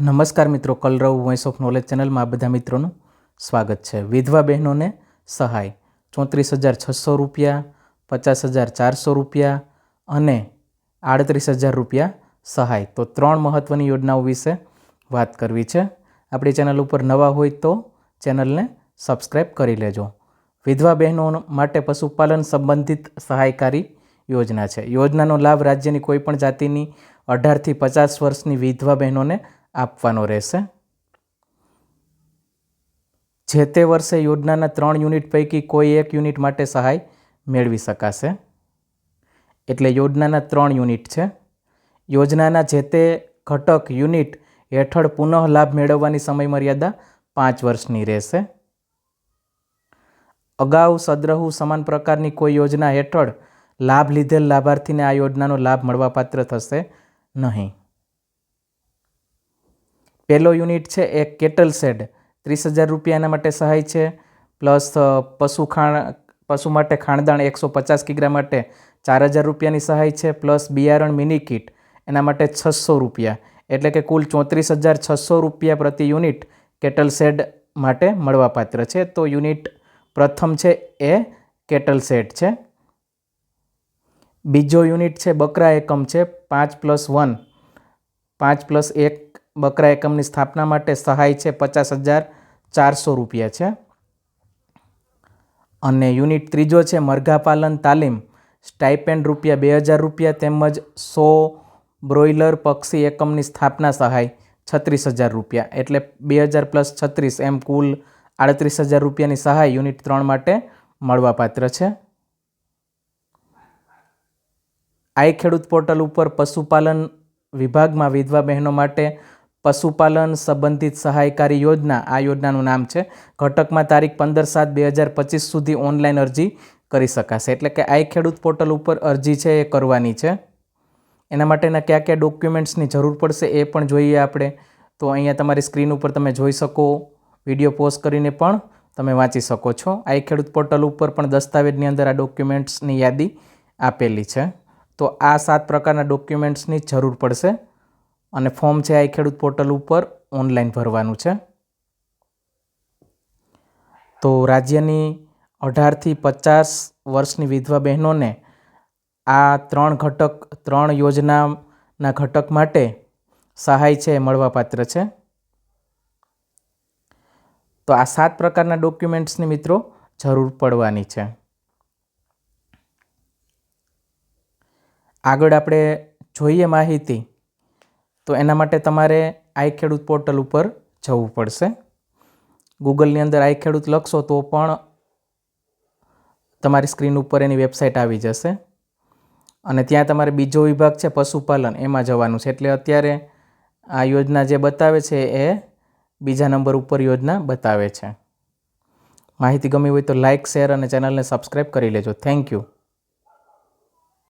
નમસ્કાર મિત્રો, કલરવ voice of knowledge ચેનલમાં બધા મિત્રોનું સ્વાગત છે. વિધવા બહેનોને સહાય. ચોત્રીસ હજાર છસો રૂપિયા, પચાસ હજાર ચારસો રૂપિયા અને આડત્રીસ હજાર રૂપિયા સહાય. તો ત્રણ મહત્ત્વની યોજનાઓ વિશે વાત કરવી છે. આપણી ચેનલ ઉપર નવા હોય તો ચેનલને સબસ્ક્રાઈબ કરી લેજો. વિધવા બહેનો માટે પશુપાલન સંબંધિત સહાયકારી યોજના છે. યોજનાનો લાભ રાજ્યની કોઈપણ જાતિની અઢારથી પચાસ વર્ષની વિધવા બહેનોને આપવાનો રહેશે. જે તે વર્ષે યોજનાના ત્રણ યુનિટ પૈકી કોઈ એક યુનિટ માટે સહાય મેળવી શકાશે. એટલે યોજનાના ત્રણ યુનિટ છે. યોજનાના જે તે ઘટક યુનિટ હેઠળ પુનઃ લાભ મેળવવાની સમયમર્યાદા પાંચ વર્ષની રહેશે. અગાઉ સદ્રહુ સમાન પ્રકારની કોઈ યોજના હેઠળ લાભ લીધેલ લાભાર્થીને આ યોજનાનો લાભ મળવાપાત્ર થશે નહીં. પહેલો યુનિટ છે એ કેટલ શેડ ત્રીસ હજાર રૂપિયા એના માટે સહાય છે. પ્લસ પશુ ખાણ, પશુ માટે ખાણદાણ એકસો પચાસ કિગ્રા માટે ચાર હજાર રૂપિયાની સહાય છે. પ્લસ, બિયારણ મિની કિટ એના માટે છસો રૂપિયા. એટલે કે કુલ ચોત્રીસ હજાર છસો રૂપિયા પ્રતિ યુનિટ કેટલ શેડ માટે મળવાપાત્ર છે. તો યુનિટ પ્રથમ છે એ કેટલ શેડ છે. બીજો યુનિટ છે બકરા એકમ છે. પાંચ પ્લસ વન, પાંચ પ્લસ એક બકરા એકમની સ્થાપના માટે સહાય છે પચાસ હજાર ચારસો રૂપિયા છે. અને યુનિટ ત્રીજો છે મરઘા પાલન તાલીમ. સ્ટાઇપેન્ડ રૂપિયા બે હજાર રૂપિયા તેમજ સો બ્રોઇલર પક્ષી એકમની સ્થાપના સહાય છત્રીસ હજાર રૂપિયા. એટલે બે હજાર પ્લસ છત્રીસ એમ કુલ આડત્રીસ હજાર રૂપિયાની સહાય યુનિટ ત્રણ માટે મળવાપાત્ર છે. આઈ ખેડૂત પોર્ટલ ઉપર પશુપાલન વિભાગમાં વિધવા બહેનો માટે પશુપાલન સંબંધિત સહાયકારી યોજના, આ યોજનાનું નામ છે. ઘટકમાં તારીખ પંદર સાત બે હજાર પચીસ સુધી ઓનલાઈન અરજી કરી શકાશે. એટલે કે આઈ ખેડૂત પોર્ટલ ઉપર અરજી છે એ કરવાની છે. એના માટેના કયા કયા ડોક્યુમેન્ટ્સની જરૂર પડશે એ પણ જોઈએ આપણે. તો અહીંયા તમારી સ્ક્રીન ઉપર તમે જોઈ શકો, વીડિયો પોઝ કરીને પણ તમે વાંચી શકો છો. આઈ ખેડૂત પોર્ટલ ઉપર પણ દસ્તાવેજની અંદર આ ડોક્યુમેન્ટ્સની યાદી આપેલી છે. તો આ સાત પ્રકારના ડોક્યુમેન્ટ્સની જરૂર પડશે. અને ફોર્મ છે આ ખેડૂત પોર્ટલ ઉપર ઓનલાઈન ભરવાનું છે. તો રાજ્યની અઢારથી પચાસ વર્ષની વિધવા બહેનોને આ ત્રણ ઘટક, ત્રણ યોજનાના ઘટક માટે સહાય છે મળવાપાત્ર છે. તો આ સાત પ્રકારના ડોક્યુમેન્ટ્સની મિત્રો જરૂર પડવાની છે. આગળ આપણે જોઈએ માહિતી તો એના માટે તમારે આઈ ખેડૂત પોર્ટલ ઉપર જવું પડશે. ગૂગલની અંદર આઈ ખેડૂત લખશો તો પણ તમારી સ્ક્રીન ઉપર એની વેબસાઇટ આવી જશે. અને ત્યાં તમારે બીજો વિભાગ છે પશુપાલન, એમાં જવાનું છે. એટલે અત્યારે આ યોજના જે બતાવે છે એ બીજા નંબર ઉપર યોજના બતાવે છે. માહિતી ગમી હોય તો લાઇક શેર અને ચેનલને સબસ્ક્રાઈબ કરી લેજો. Thank you.